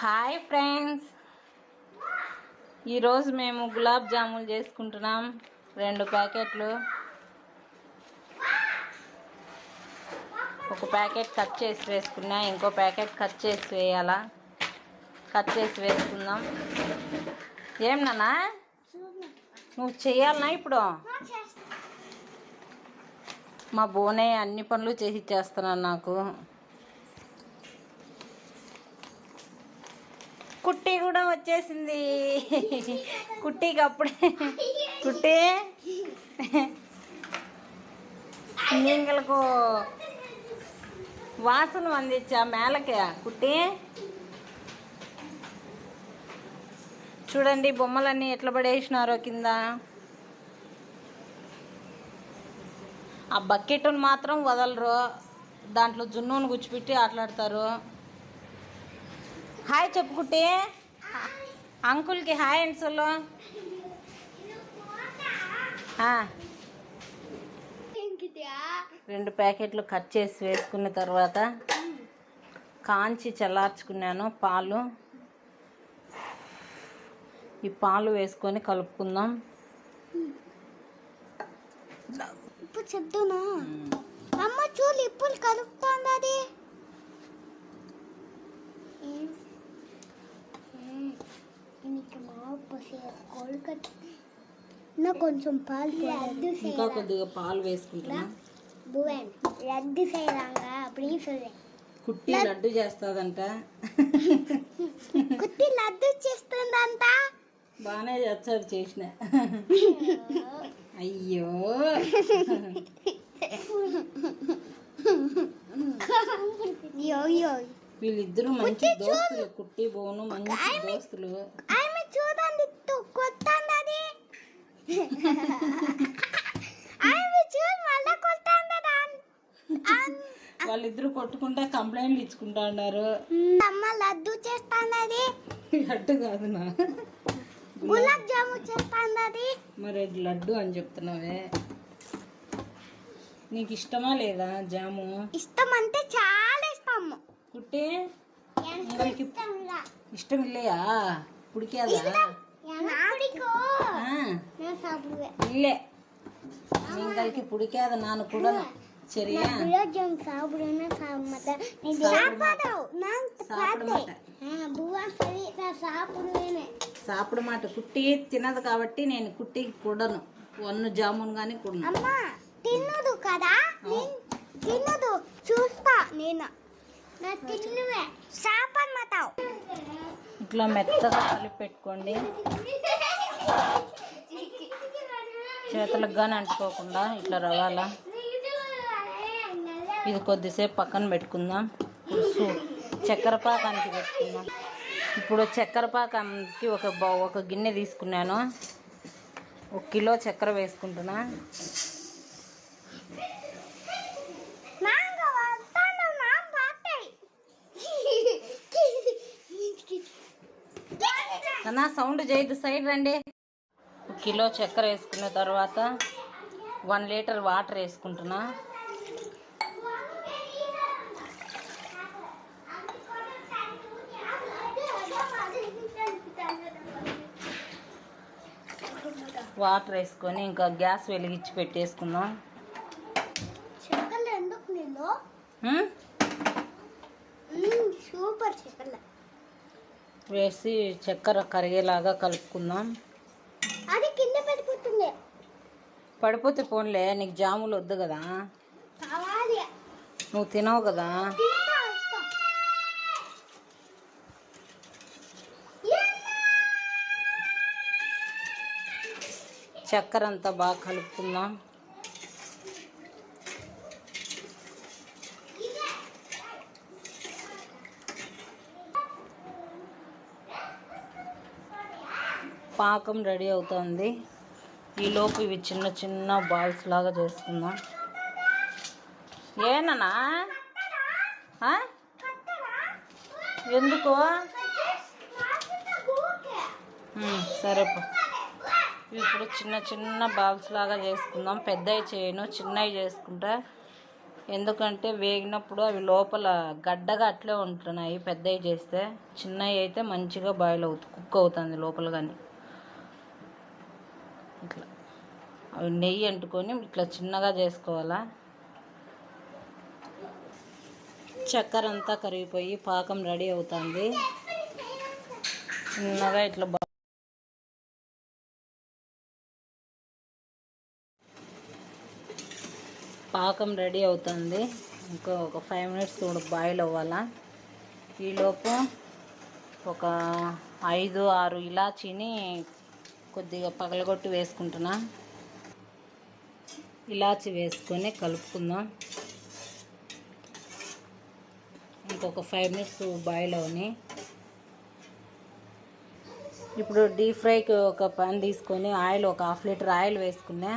Hi friends ఈరోజు మేము గులాబ్ జాములు చేసుకుంటున్నాం. రెండు ప్యాకెట్లు. ఒక ప్యాకెట్ కట్ చేసి వేసుకున్నా ఇంకో ప్యాకెట్ కట్ చేసి వేయాలా? కట్ చేసి వేసుకుందాం. ఏం నానా నువ్వు చేయాలనా ఇప్పుడు? మా బోనే అన్ని పనులు చేసి ఇచ్చేస్తున్నాను నాకు. కుట్టి కూడా వచ్చేసింది. కుట్టికి అప్పుడే. కుట్టి. నీంగలకు వాసన అందించా మేలకే కుట్టి. చూడండి బొమ్మలన్నీ ఎట్లా పడేసినారో కింద. ఆ బకెట్ను మాత్రం వదలరు. దాంట్లో జున్నును గుచ్చిపెట్టి ఆటలాడతారు. హాయ్ చెప్పుకుంటే. అంకుల్కి హాయ్ అండి సొల్లు. రెండు ప్యాకెట్లు కట్ చేసి వేసుకున్న తర్వాత కాంచి చల్లార్చుకున్నాను పాలు. ఈ పాలు వేసుకొని కలుపుకుందాం. ఇప్పుడు చెప్తున్నా. అమ్మ చూడు ఇప్పుడు కలుపు అది ఇంకా మావ పోసే కోల్కట్ నా కొంచెం పాలు రద్దు ఇంకా కొద్దిగా పాలు వేసుకుంటున్నా. రద్దు కుట్టి లడ్డు చేస్తాదంట. కుట్టి లడ్డు చేస్తుందంట. చేస్తారు చేసిన. అయ్యో. మంచి దోస్తులు కుట్టి బోను మంచి దోస్తులు. చూడ వాళ్ళిద్దరు కొట్టుకుంటా కంప్లైంట్లు ఇచ్చుకుంటా ఉన్నారు. అమ్మ లడ్డు చేస్తాంది లడ్డు కాదు నా గులాబ్ జాము చేస్తాంది మరి అది లడ్డు అని చెప్తున్నావే. నీకు ఇష్టమా లేదా జాము? ఇష్టం. అంటే చాలా ఇష్టం కుట్టి ఇష్టం ఇల్లేయా? పుడికేదా? இல்லை எங்களுக்கு பிடிக்காது நான் கூட சரியா సాపుడు మాట కుట్టి తినదు కాబట్టి నేను కుట్టికి కుడను. వన్ను జామున్ గాని కుడను కదా? తినదు చూస్తా నేను. తిన్నువే. ఇట్లా మెత్తగా కలిపి పెట్టుకోండి. చేతులకు కానీ అంటుకోకుండా ఇట్లా రవాల ఇది కొద్దిసేపు పక్కన పెట్టుకుందాం. పులుసు చక్కెర పాకానికి పెట్టుకుందాం. ఇప్పుడు చక్కెర పాకానికి ఒక బౌ- ఒక గిన్నె తీసుకున్నాను. ఒక కిలో చక్కెర వేసుకుంటున్నా నాంగ వస్తాను నా పాటై అన్నా సౌండ్ చేయదు సైడ్ రండి. కిలో చక్కెర వేసుకున్న తర్వాత వన్ లీటర్ వాటర్ వేసుకుంటున్నా. వాటర్ వేసుకొని ఇంకా గ్యాస్ వెలిగించి పెట్టేసుకుందాం. వేసి చక్కెర కరిగేలాగా కలుపుకుందాం. అది కింద పడిపోతుంది పడిపోతే పోన్లే నీకు జాములు వద్దు కదా. కావాలి. నువ్వు తినవు కదా. చక్కెర అంతా బాగా కలుపుకుందాం. పాకం రెడీ అవుతుంది. ఈలోపు ఇవి చిన్న చిన్న బాల్స్ లాగా చేసుకుందాం. ఏనన్నా? ఎందుకు? సరే ఇప్పుడు చిన్న చిన్న బాల్స్ లాగా చేసుకుందాం. పెద్దవి చేయను చిన్నవి చేసుకుంటా. ఎందుకంటే వేగినప్పుడు అవి లోపల గడ్డగా అట్లే ఉంటున్నాయి పెద్దవి చేస్తే. చిన్నవి అయితే మంచిగా బాయిల్ అవుతుంది కుక్ అవుతుంది లోపల కానీ. ఇట్లా. అవి నెయ్యి అంటుకొని ఇట్లా చిన్నగా చేసుకోవాలా? చక్కెర అంతా కరిగిపోయి పాకం రెడీ అవుతుంది. చిన్నగా ఇట్లా బా పాకం రెడీ అవుతుంది. ఇంకా ఒక ఫైవ్ మినిట్స్ కూడా బాయిల్ అవ్వాలా? ఈలోపు ఒక ఐదు ఆరు ఇలాచీని కొద్దిగా పగలగొట్టి వేసుకుంటున్నా. ఇలాచి వేసుకొని కలుపుకుందాం. ఇంకొక ఫైవ్ మినిట్స్ బాయిల్ అవని. ఇప్పుడు డీప్ ఫ్రైకి ఒక పాన్ తీసుకొని ఆయిల్ ఒక హాఫ్ లీటర్ ఆయిల్ వేసుకున్నా.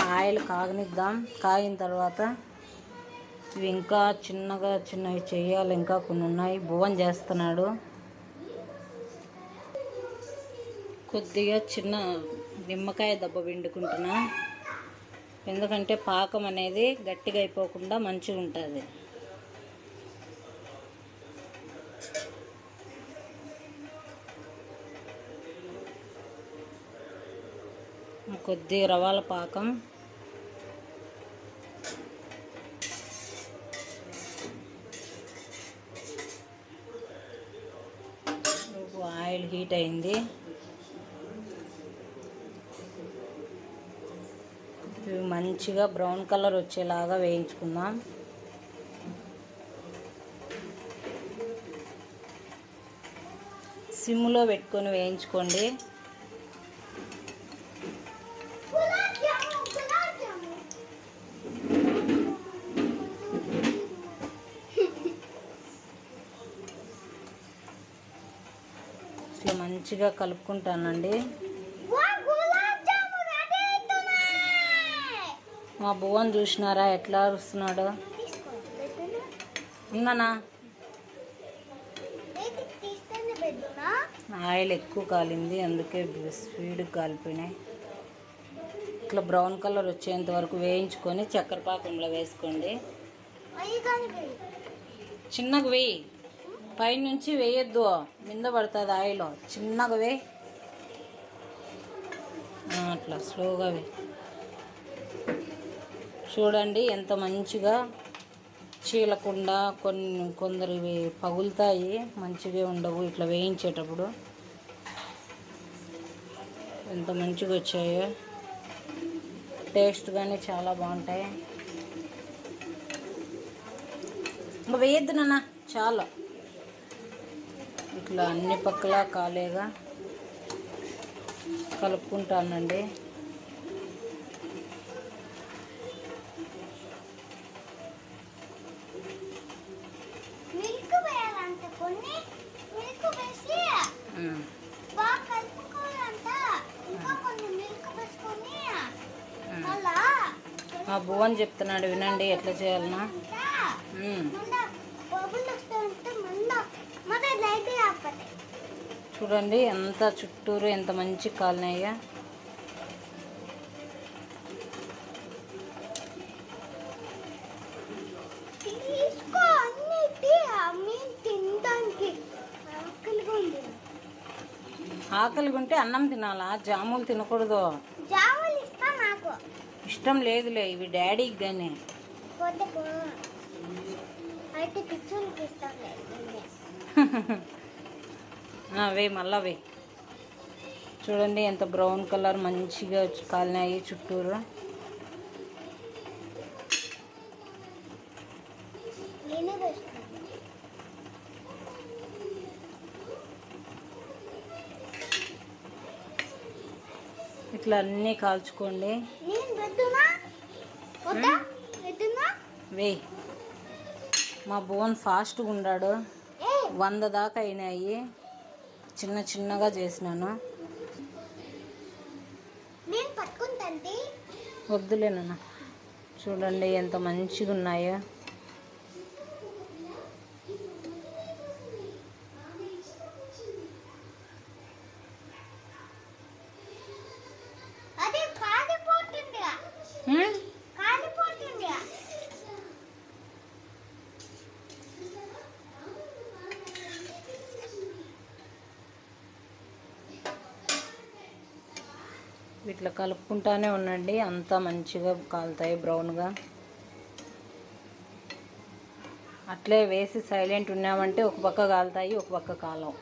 ఆయిల్ కాగనిద్దాం. కాగిన తర్వాత ఇవి ఇంకా చిన్నగా చిన్నవి చేయాలి. ఇంకా కొన్ని ఉన్నాయి. భువన్ చేస్తున్నాడు. కొద్దిగా చిన్న నిమ్మకాయ దెబ్బ పిండుకుంటున్నా. ఎందుకంటే పాకం అనేది గట్టిగా అయిపోకుండా మంచిగా ఉంటుంది. కొద్ది రవాల పాకం. ఆయిల్ హీట్ అయింది ఇవి మంచిగా బ్రౌన్ కలర్ వచ్చేలాగా వేయించుకుందాం. సిమ్లో పెట్టుకొని వేయించుకోండి. ఇట్లా మంచిగా కలుపుకుంటానండి వా గులాబ్ జాము రెడీ అవుతున్నాయి మా భువన్ చూసినారా? ఎట్లా అరుస్తున్నాడు? ఉందనా? ఆయిల్ ఎక్కువ కాలింది అందుకే స్పీడ్ కాలిపోయినాయి. ఇట్లా బ్రౌన్ కలర్ వచ్చేంత వరకు వేయించుకొని చక్కెర పాకంలో వేసుకోండి. చిన్నగా వేయి. పైనుంచి వేయొద్దు. మింద పడుతుంది ఆయిల్. చిన్నగా వేయి. అట్లా స్లోగా వేయి. చూడండి ఎంత మంచిగా చీలకుండా కొన్ని కొందరివి పగులుతాయి మంచిగా ఉండవు ఇట్లా వేయించేటప్పుడు. ఎంత మంచిగా వచ్చాయో. టేస్ట్ కానీ చాలా బాగుంటాయి. ఇంకా వేయద్దు నాన్న చాలా. ఇట్లా అన్ని పక్కల కాలేగా. కలుపుకుంటానండి మిల్క్ వేయాలంటే కొన్ని మిల్క్ వేసి ఉమ్. బాగా కలుపుకోవాలంట ఇంకా కొన్ని మిల్క్ వేసుకొని ఉమ్. మళ్ళా మా భువన్ చెప్తున్నాడు వినండి ఎట్లా చేయాలన్నా. చూడండి ఎంత చుట్టూరు ఎంత మంచి కాలనీ అయ్యా ఆకలిగా ఉంటే అన్నం తినాలా? జాములు తినకూడదు. ఇష్టం లేదులే ఇవి డాడీకి కానీ పోతే పో. అయితే కిచెన్కి ఇస్తాను వే మళ్ళా వే. చూడండి ఎంత బ్రౌన్ కలర్ మంచిగా కాలినాయి చుట్టూరు. ఇట్లా అన్నీ కాల్చుకోండి నేను పెట్టునా వద్దా పెట్టునా వే మా బోన్ ఫాస్ట్గా ఉన్నాడు ఏ? వంద దాకా అయినాయి. చిన్న చిన్నగా చేసినాను. నేను పట్టుకుంటాంటి వద్దులే నాన్న. చూడండి ఎంత మంచిగా ఉన్నాయో ఇట్లా కలుపుకుంటానే ఉండండి. అంతా మంచిగా కాలుతాయి బ్రౌన్గా. అట్లే వేసి సైలెంట్ ఉన్నామంటే ఒక పక్క కాలుతాయి ఒక పక్క కాలం.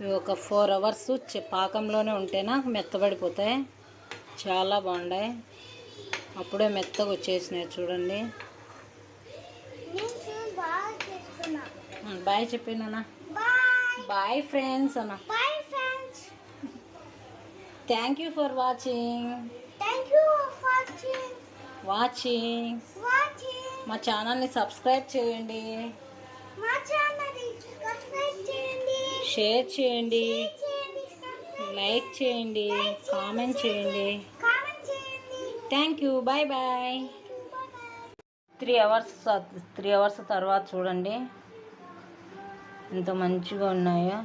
ఇవి ఒక ఫోర్ అవర్స్ పాకంలోనే ఉంటేనా మెత్తబడిపోతాయి. చాలా బాగున్నాయి అప్పుడే మెత్తగా వచ్చేసినాయి చూడండి. బాగా చేసుకున్నా. బాయ్ చెప్పినా బాయ్. బాయ్ ఫ్రెండ్స్ అన్న. Bye friends. Thank you for watching thank you for watching watching watching మా ఛానల్ని సబ్స్క్రైబ్ చేయండి. మా ఛానల్ సబ్స్క్రైబ్ చేయండి. షేర్ చేయండి. లైక్ చేయండి కామెంట్ చేయండి. కామెంట్ చేయండి thank you bye bye three hours three hours తర్వాత చూడండి. ఎంత మంచిగా ఉన్నాయో.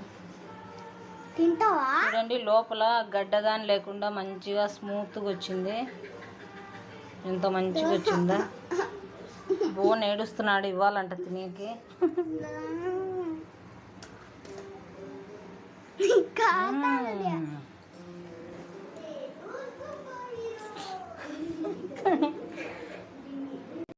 తింటావా? చూడండి లోపల గడ్డదాని లేకుండా మంచిగా స్మూత్గా వచ్చింది. ఎంత మంచిగా వచ్చిందా. బోన్ ఏడుస్తున్నాడు ఇవ్వాలంట తినేకి.